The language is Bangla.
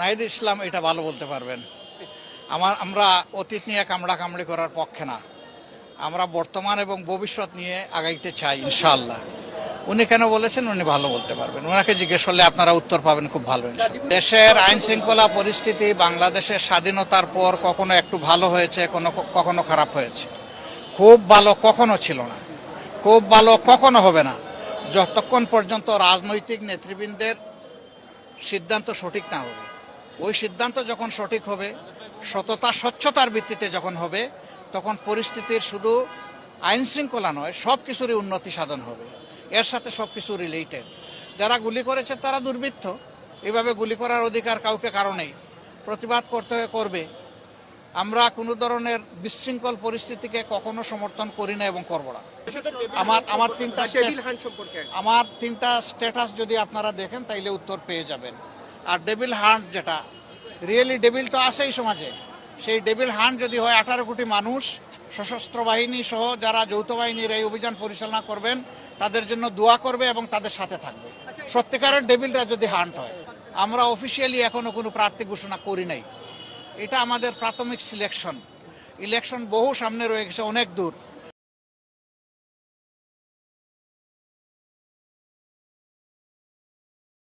নাহিদ ইসলাম এটা ভালো বলতে পারবেন। আমার আমরা অতীত নিয়ে কামড়া কামড়ি করার পক্ষে না। আমরা বর্তমান এবং ভবিষ্যৎ নিয়ে আগাইতে চাই, ইনশাআল্লাহ। উনি কেন বলেছেন উনি ভালো বলতে পারবেন। ওনাকে জিজ্ঞেস করলে আপনারা উত্তর পাবেন খুব ভালো দেশের আইন শৃঙ্খলা পরিস্থিতি বাংলাদেশের স্বাধীনতার পর কখনো একটু ভালো হয়েছে, কোনো কখনো খারাপ হয়েছে। খুব ভালো কখনো ছিল না। খুব ভালো কখনো হবে না। যতক্ষণ পর্যন্ত রাজনৈতিক নেতৃবৃন্দের সিদ্ধান্ত সঠিক না হবে। ওই সিদ্ধান্ত যখন সঠিক হবে সততা স্বচ্ছতার ভিত্তিতে যখন হবে তখন পরিস্থিতির শুধু আইন শৃঙ্খলা নয় সব কিছুরই উন্নতি সাধন হবে। এর সাথে সব কিছু রিলেটেড যারা গুলি করেছে তারা দুর্বৃত্ত। এভাবে গুলি করার অধিকার কাউকে কারণেই প্রতিবাদ করতে হয়ে করবে। আমরা কোনো ধরনের বিশৃঙ্খল পরিস্থিতিকে কখনো সমর্থন করি না এবং করব না। আমার আমার তিনটা টেবিল আমার তিনটা স্ট্যাটাস যদি আপনারা দেখেন তাইলে উত্তর পেয়ে যাবেন। আর ডেভিল হান্ট যেটা, রিয়েলি ডেভিল তো আছেই সমাজে। সেই ডেভিল হান্ট যদি হয় আঠারো কোটি মানুষ, সশস্ত্র বাহিনী সহ যারা যৌথ বাহিনীর এই অভিযান পরিচালনা করবেন, তাদের জন্য দোয়া করবে এবং তাদের সাথে থাকবে। সত্যিকারের ডেভিলরা যদি হান্ট হয়, আমরা অফিসিয়ালি এখনও কোনো প্রার্থী ঘোষণা করি নাই। এটা আমাদের প্রাথমিক সিলেকশন ইলেকশন বহু সামনে রয়ে গেছে, অনেক দূর।